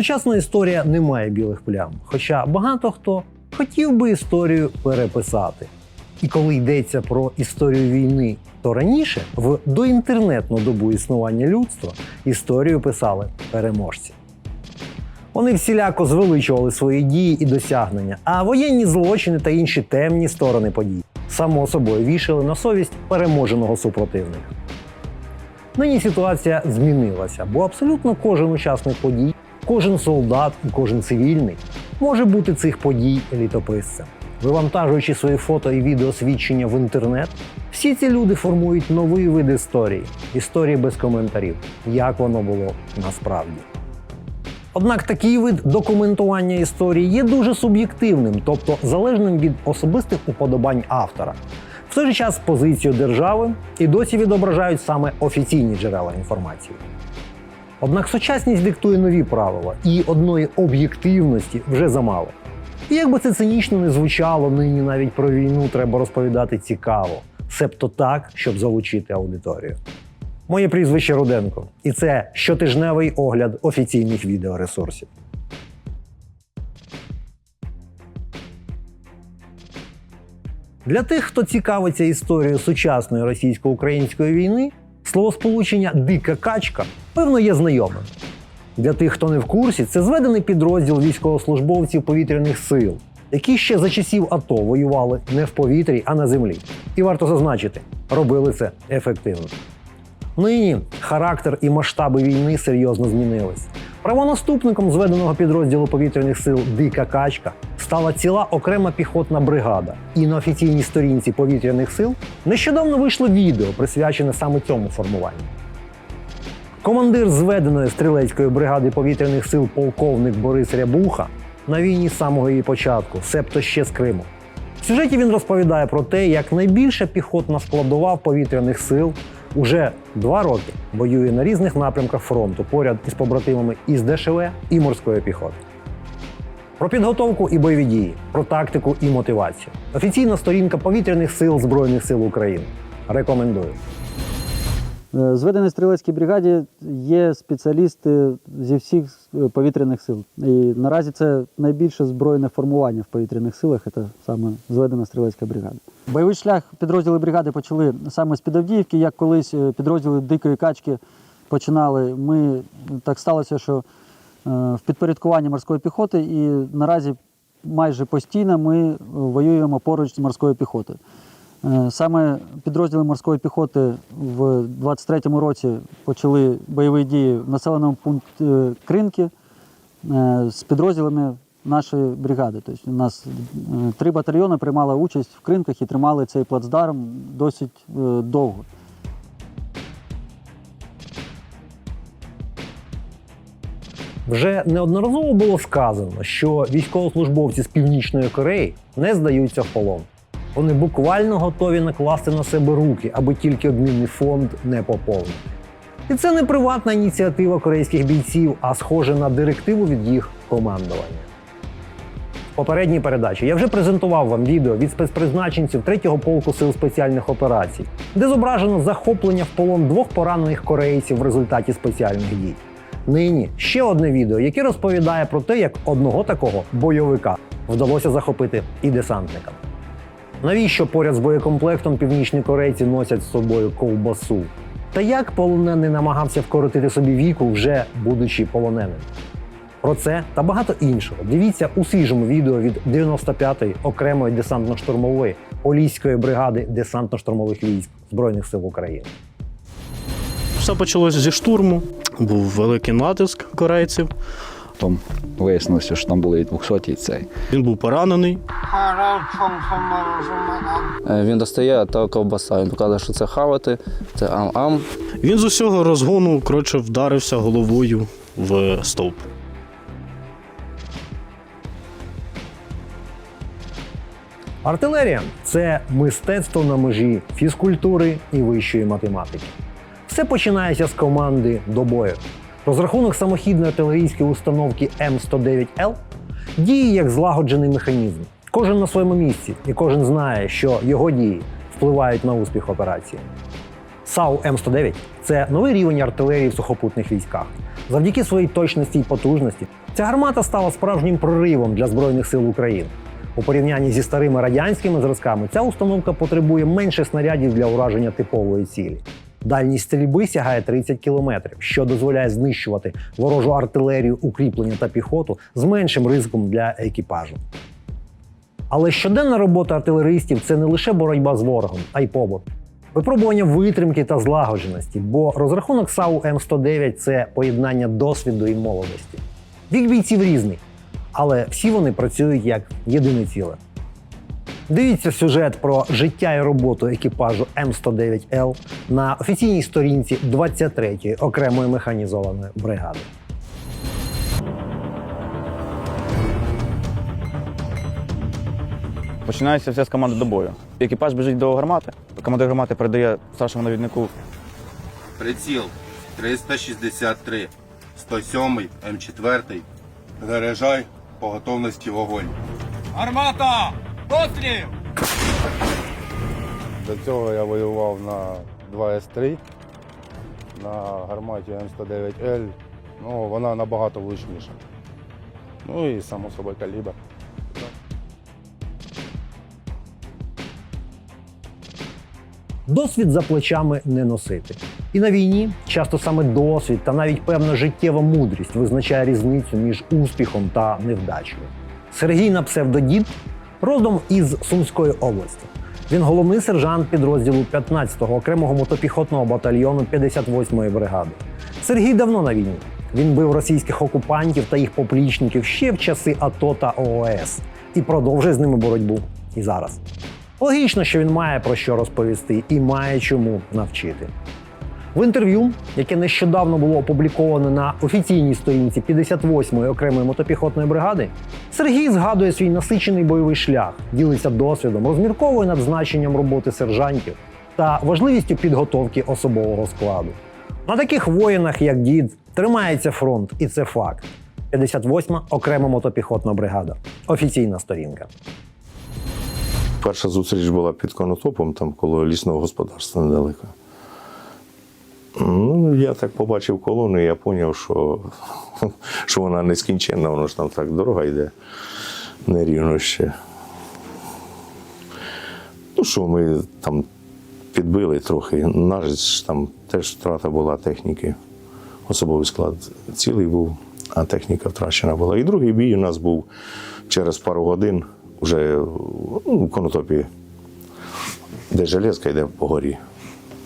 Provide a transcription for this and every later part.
Сучасна історія не має білих плям, хоча багато хто хотів би історію переписати. І коли йдеться про історію війни, то раніше, в доінтернетну добу існування людства, історію писали переможці. Вони всіляко звеличували свої дії і досягнення, а воєнні злочини та інші темні сторони подій само собою вішали на совість переможеного супротивника. Нині ситуація змінилася, бо абсолютно кожен учасник подій, кожен солдат і кожен цивільний може бути цих подій літописцем. Вивантажуючи свої фото і відеосвідчення в інтернет, всі ці люди формують новий вид історії історії без коментарів, як воно було насправді. Однак такий вид документування історії є дуже суб'єктивним, тобто залежним від особистих уподобань автора. В той же час позицію держави і досі відображають саме офіційні джерела інформації. Однак сучасність диктує нові правила, і одної об'єктивності вже замало. І як би це цинічно не звучало, нині навіть про війну треба розповідати цікаво, себто так, щоб залучити аудиторію. Моє прізвище Руденко, і це щотижневий огляд офіційних відеоресурсів. Для тих, хто цікавиться історією сучасної російсько-української війни, словосполучення дика качка певно є знайомим. Для тих, хто не в курсі, це зведений підрозділ військовослужбовців повітряних сил, які ще за часів АТО воювали не в повітрі, а на землі. І варто зазначити, робили це ефективно. Нині характер і масштаби війни серйозно змінились. Правонаступником зведеного підрозділу повітряних сил Дика Качка стала ціла окрема піхотна бригада. І на офіційній сторінці повітряних сил нещодавно вийшло відео, присвячене саме цьому формуванню. Командир зведеної стрілецької бригади повітряних сил полковник Борис Рябуха на війні з самого її початку, себто ще з Криму. В сюжеті він розповідає про те, як найбільша піхотна складова повітряних сил уже два роки воює на різних напрямках фронту поряд із побратимами із ДШВ і морської піхоти. Про підготовку і бойові дії, про тактику і мотивацію. Офіційна сторінка повітряних сил Збройних сил України. Рекомендую. Е, Зведеній стрілецькій бригаді є спеціалісти зі всіх е, повітряних сил. І наразі це найбільше збройне формування в повітряних силах, це саме зведена стрілецька бригада. Бойовий шлях підрозділи бригади почали саме з Підавдіївки, як колись е, підрозділи Дикої качки починали. Ми так сталося, що в підпорядкуванні морської піхоти, і наразі майже постійно ми воюємо поруч з морською піхотою. Е, Саме підрозділи морської піхоти в 23-му році почали бойові дії в населеному пункті е, Кринки е, з підрозділами нашої бригади. Тобто у нас три батальйони приймали участь в кринках і тримали цей плацдарм досить довго. Вже неодноразово було сказано, що військовослужбовці з Північної Кореї не здаються в полон. Вони буквально готові накласти на себе руки, аби тільки обмінний фонд не поповнити. І це не приватна ініціатива корейських бійців, а схоже на директиву від їх командування. В попередній передачі я вже презентував вам відео від спецпризначенців 3-го полку сил спеціальних операцій, де зображено захоплення в полон двох поранених корейців в результаті спеціальних дій. Нині ще одне відео, яке розповідає про те, як одного такого бойовика вдалося захопити і десантникам. Навіщо поряд з боєкомплектом північні корейці носять з собою ковбасу? Та як полонений намагався вкоротити собі віку, вже будучи полоненим? Про це та багато іншого дивіться у свіжому відео від 95-ї окремої десантно-штурмової Поліської бригади десантно-штурмових військ Збройних сил України. Все почалося зі штурму. Був великий натиск корейців. Потім вияснилося, що там були і 200 і цей. Він був поранений. Е, Він достає та ковбаса. Він каже, що це хавати, це ам-ам. Він з усього розгону коротше, вдарився головою в стовп. Артилерія це мистецтво на межі фізкультури і вищої математики. Все починається з команди до бою. Розрахунок самохідної артилерійської установки М109Л діє як злагоджений механізм. Кожен на своєму місці, і кожен знає, що його дії впливають на успіх операції. САУ М109 це новий рівень артилерії в сухопутних військах. Завдяки своїй точності і потужності ця гармата стала справжнім проривом для Збройних сил України. У порівнянні зі старими радянськими зразками ця установка потребує менше снарядів для ураження типової цілі. Дальність стрільби сягає 30 кілометрів, що дозволяє знищувати ворожу артилерію, укріплення та піхоту з меншим ризиком для екіпажу. Але щоденна робота артилеристів це не лише боротьба з ворогом, а й побут. Випробування витримки та злагодженості, бо розрахунок САУ М109 це поєднання досвіду і молодості. Вік бійців різний, але всі вони працюють як єдине ціле. Дивіться сюжет про життя і роботу екіпажу М109Л на офіційній сторінці 23-ї окремої механізованої бригади. Починається все з команди до бою. Екіпаж біжить до гармати, командир гармати передає старшому навіднику Приціл 363, 107, М4. Заряджай по готовності вогонь. Армата! Постріл! До цього я воював на 2С3 на гарматі М109Л. Ну, вона набагато влучніша. Ну і само собою калібр. Досвід за плечами не носити. І на війні часто саме досвід та навіть певна життєва мудрість визначає різницю між успіхом та невдачею. Сергій на псевдодід родом із Сумської області. Він головний сержант підрозділу 15-го окремого мотопіхотного батальйону 58-ї бригади. Сергій давно на війні. Він бив російських окупантів та їх поплічників ще в часи АТО та ООС і продовжує з ними боротьбу і зараз. Логічно, що він має про що розповісти і має чому навчити. В інтерв'ю, яке нещодавно було опубліковане на офіційній сторінці 58-ї окремої мотопіхотної бригади, Сергій згадує свій насичений бойовий шлях, ділиться досвідом, розмірковує над значенням роботи сержантів та важливістю підготовки особового складу. На таких воїнах, як дід, тримається фронт, і це факт. 58-ма окрема мотопіхотна бригада. Офіційна сторінка. Перша зустріч була під конотопом, там коло лісного господарства недалеко. Ну, я так побачив колону, і я зрозумів, що, що вона нескінченна, воно ж там так дорога йде нерівно ще. Ну що, ми там підбили трохи. Наш там теж втрата була техніки. Особовий склад цілий був, а техніка втрачена була. І другий бій у нас був через пару годин вже ну, в конотопі, де железка йде по горі.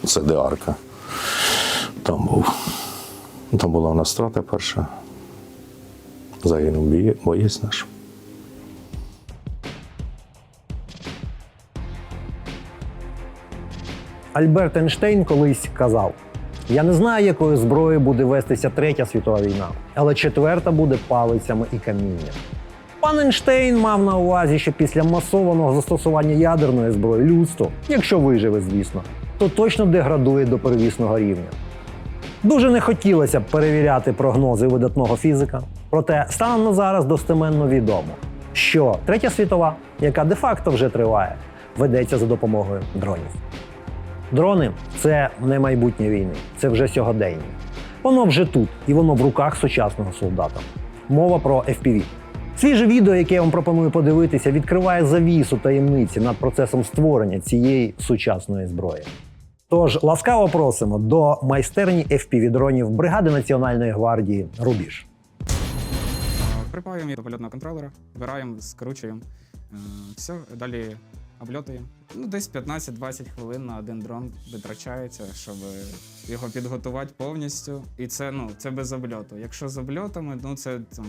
Це де арка. Там був. Там була у нас страта перша. Загинув боєць наш. Альберт Ейнштейн колись казав: Я не знаю, якою зброєю буде вестися третя світова війна, але четверта буде палицями і камінням. Пан Ейнштейн мав на увазі, що після масованого застосування ядерної зброї людство, якщо виживе, звісно, то точно деградує до первісного рівня. Дуже не хотілося б перевіряти прогнози видатного фізика, проте станом на зараз достеменно відомо, що третя світова, яка де-факто вже триває, ведеться за допомогою дронів. Дрони це не майбутнє війни, це вже сьогодення. Воно вже тут, і воно в руках сучасного солдата. Мова про FPV. Свіже відео, яке я вам пропоную подивитися, відкриває завісу таємниці над процесом створення цієї сучасної зброї. Тож ласкаво просимо до майстерні FPV дронів бригади Національної гвардії Рубіж. Припаємо її до польотного контролера, вбираємо, скручуємо. Е, Все, далі обльотуємо. Ну, десь 15-20 хвилин на один дрон витрачається, щоб його підготувати повністю. І це, ну, це без обльоту. Якщо з обльотами, ну це там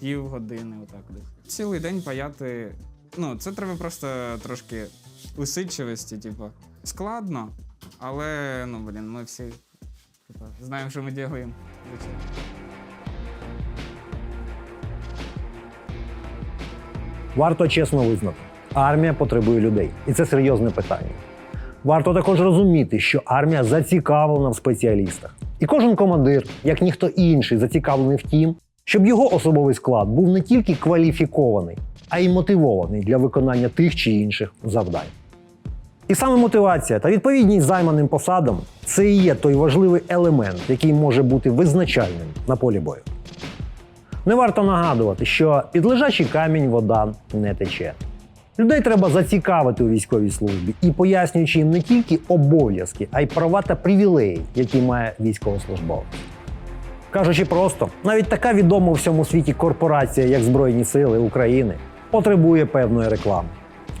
півгодини, отак десь. Цілий день паяти. Ну, це треба просто трошки усидчивості, типу. Складно, але ну, блін, ми всі типу, знаємо, що ми робимо. Звичайно. Варто чесно визнати, армія потребує людей, і це серйозне питання. Варто також розуміти, що армія зацікавлена в спеціалістах. І кожен командир, як ніхто інший, зацікавлений в тім, щоб його особовий склад був не тільки кваліфікований, а й мотивований для виконання тих чи інших завдань. І саме мотивація та відповідність займаним посадам це і є той важливий елемент, який може бути визначальним на полі бою. Не варто нагадувати, що під лежачий камінь вода не тече. Людей треба зацікавити у військовій службі і пояснюючи їм не тільки обов'язки, а й права та привілеї, які має військовослужбовець. Кажучи просто, навіть така відома у всьому світі корпорація, як Збройні Сили України, потребує певної реклами.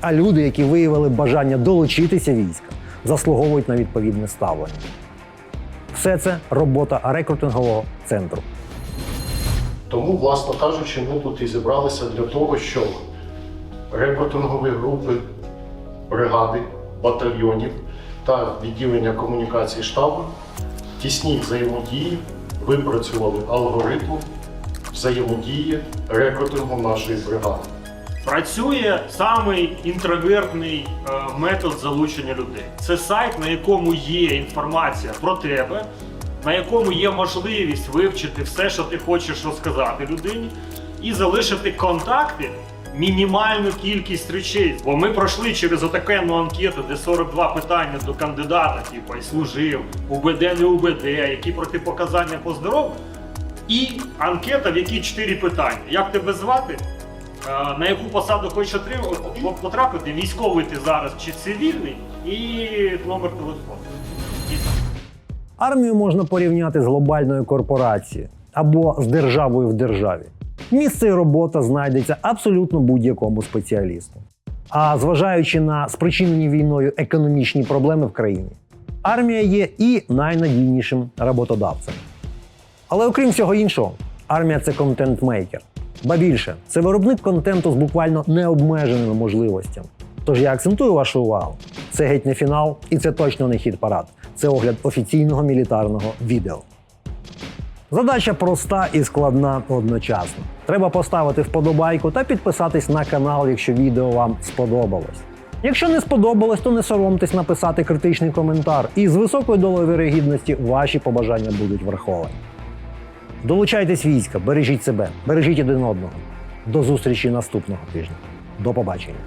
А люди, які виявили бажання долучитися війська, заслуговують на відповідне ставлення. Все це робота рекрутингового центру. Тому, власно кажучи, ми тут і зібралися для того, щоб рекрутингові групи, бригади, батальйонів та відділення комунікації штабу в тісній взаємодії випрацювали алгоритм взаємодії рекрутингу нашої бригади. Працює самий інтровертний е, метод залучення людей. Це сайт, на якому є інформація про тебе, на якому є можливість вивчити все, що ти хочеш розказати людині, і залишити контакти. Мінімальну кількість речей, бо ми пройшли через отакенну анкету, де 42 питання до кандидата, типу, і служив, УБД, не УБД, які протипоказання по здоров'ю, і анкета, в якій 4 питання. Як тебе звати? На яку посаду хочеш потрапити, військовий ти зараз чи цивільний, і номер телефону. Армію можна порівняти з глобальною корпорацією або з державою в державі. Місце і робота знайдеться абсолютно будь-якому спеціалісту. А зважаючи на спричинені війною економічні проблеми в країні, армія є і найнадійнішим роботодавцем. Але окрім всього іншого, армія це контент-мейкер. Ба більше, це виробник контенту з буквально необмеженими можливостями. Тож я акцентую вашу увагу. Це геть не фінал, і це точно не хід парад. Це огляд офіційного мілітарного відео. Задача проста і складна одночасно. Треба поставити вподобайку та підписатись на канал, якщо відео вам сподобалось. Якщо не сподобалось, то не соромтесь написати критичний коментар, і з високою долею вірогідності ваші побажання будуть враховані. Долучайтесь війська, бережіть себе, бережіть один одного. До зустрічі наступного тижня. До побачення.